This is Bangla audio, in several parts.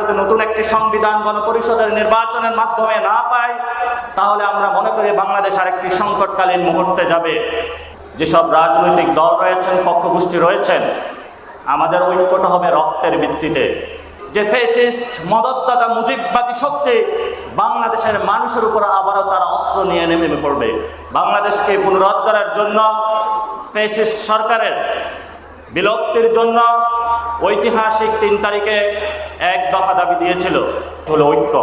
যদি নতুন একটি সংবিধান গণপরিষদের নির্বাচনের মাধ্যমে না পাই তাহলে আমরা মনে করি বাংলাদেশ আরেকটি সংকটকালীন মুহূর্তে যাবে। যেসব রাজনৈতিক দল রয়েছেন, পক্ষগোষ্ঠী রয়েছেন, আমাদের ঐক্যটা হবে রক্তের ভিত্তিতে। যে ফেসিস্ট মদতদাতা, মুজিববাদী শক্তি বাংলাদেশের মানুষের উপর আবারও তারা অস্ত্র নিয়ে নেমে পড়বে। বাংলাদেশকে পুনরুদ্ধারের জন্য ফেসিস্ট সরকারের বিলুপ্তির জন্য ঐতিহাসিক তিন তারিখে এক দফা দাবি দিয়েছিল হলো ঐক্য।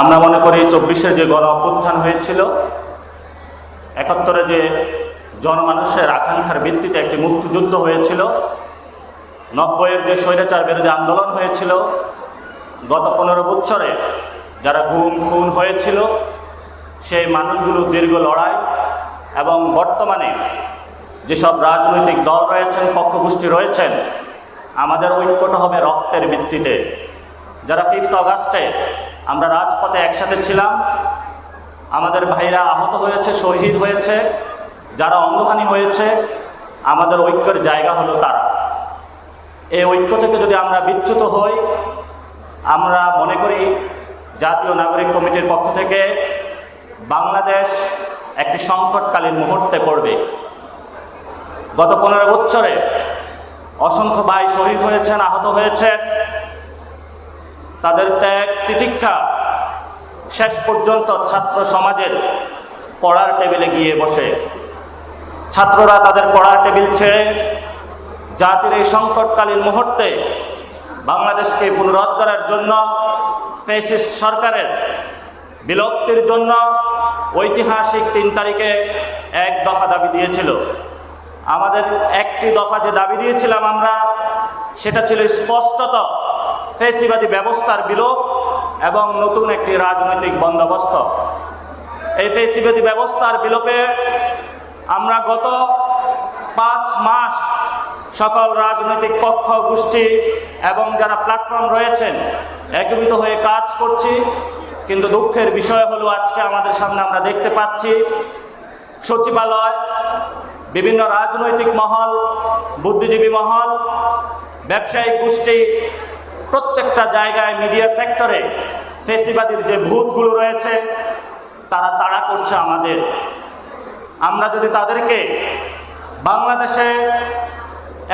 আমরা মনে করি চব্বিশের যে গণ অভ্যুত্থান হয়েছিল, একাত্তরে যে জনমানুষের আকাঙ্ক্ষার ভিত্তিতে একটি মুক্তিযুদ্ধ হয়েছিল, নব্বইয়ের যে স্বৈরাচার বিরোধী আন্দোলন হয়েছিল, গত পনেরো বছরে যারা গুম, খুন হয়েছিল, সেই মানুষগুলো দীর্ঘ লড়াই এবং বর্তমানে যেসব রাজনৈতিক দল রয়েছেন, পক্ষগোষ্ঠী রয়েছেন, আমাদের ঐক্যটা হবে রক্তের ভিত্তিতে। যারা ফিফথ অগাস্টে আমরা রাজপথে একসাথে ছিলাম, আমাদের ভাইরা আহত হয়েছে, শহীদ হয়েছে, যারা অঙ্গহানি হয়েছে, আমাদের ঐক্যের জায়গা হলো তারা। এই ঐক্য থেকে যদি আমরা বিচ্যুত হই, আমরা মনে করি জাতীয় নাগরিক কমিটির পক্ষ থেকে বাংলাদেশ একটি সংকটকালীন মুহূর্তে পড়বে। গত পনেরো বছরে অসংখ্য ভাই শহীদ হয়েছেন, আহত হয়েছেন। তাদের ত্যাগ, তিতিক্ষা শেষ পর্যন্ত ছাত্র সমাজের পড়ার টেবিলে গিয়ে বসে। ছাত্ররা তাদের পড়ার টেবিল ছেড়ে জাতির এই সংকটকালীন মুহূর্তে বাংলাদেশকে পুনরুদ্ধারের জন্য ফেসিস্ট সরকারের বিলুপ্তির জন্য ঐতিহাসিক তিন তারিখে এক দফা দাবি দিয়েছিল। আমাদের একটি দফা যে দাবি দিয়েছিলাম আমরা, সেটা ছিল স্পষ্টত ফেসিবাদী ব্যবস্থার বিলোপ এবং নতুন একটি রাজনৈতিক বন্দোবস্ত। এই ফেসিবাদী ব্যবস্থার বিলোপে আমরা গত পাঁচ মাস সকল রাজনৈতিক পক্ষ, গোষ্ঠী এবং যারা প্ল্যাটফর্ম রয়েছেন, একীভূত হয়ে কাজ করছি। কিন্তু দুঃখের বিষয় হলো আজকে আমাদের সামনে আমরা দেখতে পাচ্ছি সচিবালয় বিভিন্ন রাজনৈতিক মহল, বুদ্ধিজীবী মহল ব্যবসায়িক গোষ্ঠী, প্রত্যেকটা জায়গায় মিডিয়া সেক্টরে ফেসিবাদীর যে ভূতগুলো রয়েছে, তারা তাড়া করছে আমাদের। আমরা যদি তাদেরকে বাংলাদেশে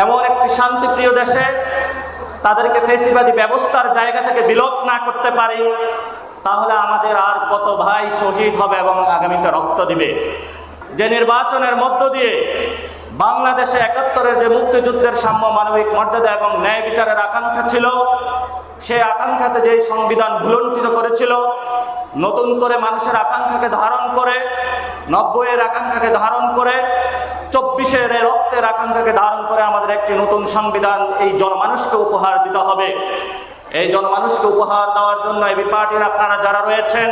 এমন একটি শান্তিপ্রিয় দেশে তাদেরকে ফেসিবাদী ব্যবস্থার জায়গা থেকে বিলোপ না করতে পারি, তাহলে আমাদের আর কত ভাই শহীদ হবে এবং আগামীতে রক্ত দিবে। যে নির্বাচনের মধ্য দিয়ে বাংলাদেশে একাত্তরের যে মুক্তিযুদ্ধের সাম্য মানবিক মর্যাদা এবং ন্যায় বিচারের আকাঙ্ক্ষা ছিল সেই আকাঙ্ক্ষাতে যে সংবিধান ভুলণ্ঠিত করেছিল, নতুন করে মানুষের আকাঙ্ক্ষাকে ধারণ করে, নব্বইয়ের আকাঙ্ক্ষাকে ধারণ করে, চব্বিশের রক্তের আকাঙ্ক্ষাকে ধারণ করে আমাদের একটি নতুন সংবিধান এই জনমানুষকে উপহার দিতে হবে। এই জনমানুষকে উপহার দেওয়ার জন্য এবি পার্টির আপনারা যারা রয়েছেন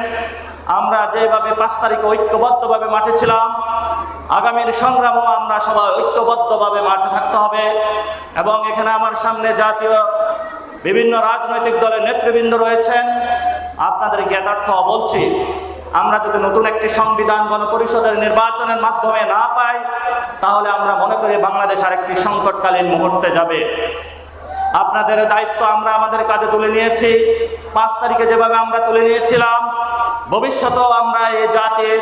আমরা যেভাবে পাঁচ তারিখে ঐক্যবদ্ধভাবে মাঠে ছিলাম, আগামীর সংগ্রামও আমরা সবাই ঐক্যবদ্ধভাবে মাঠে থাকতে হবে। এবং এখানে আমার সামনে জাতীয় বিভিন্ন রাজনৈতিক দলের নেতৃবৃন্দ রয়েছেন। আপনাদের জ্ঞাতার্থ বলছি, আমরা যদি নতুন একটি সংবিধান গণপরিষদের নির্বাচনের মাধ্যমে না পাই, তাহলে আমরা মনে করি বাংলাদেশ আরেকটি সংকটকালীন মুহূর্তে যাবে। আপনাদের দায়িত্ব আমরা আমাদের কাজে তুলে নিয়েছি। পাঁচ তারিখে যেভাবে আমরা তুলে নিয়েছিলাম ভবিষ্যতেও আমরা এই জাতির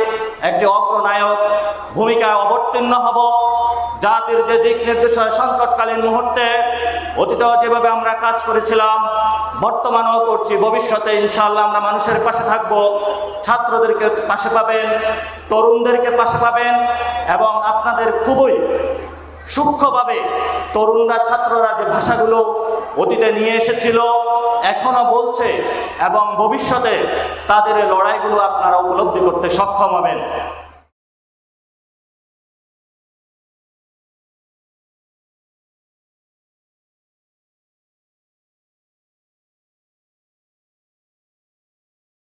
একটি অগ্রনায়ক ভূমিকা অবতীর্ণ হব। জাতির যে দিক নির্দেশনা সংকটকালীন মুহূর্তে, অতীতেও যেভাবে আমরা কাজ করেছিলাম, বর্তমানেও করছি, ভবিষ্যতে ইনশাআল্লাহ আমরা মানুষের পাশে থাকব। ছাত্রদেরকে পাশে পাবেন, তরুণদেরকে পাশে পাবেন এবং আপনাদের খুবই সূক্ষ্মভাবে তরুণরা, ছাত্ররা যে ভাষাগুলো অতীতে নিয়ে এসেছিল এখনও বলছে এবং ভবিষ্যতে তাদের লড়াইগুলো আপনারা উপলব্ধি করতে সক্ষম হবেন।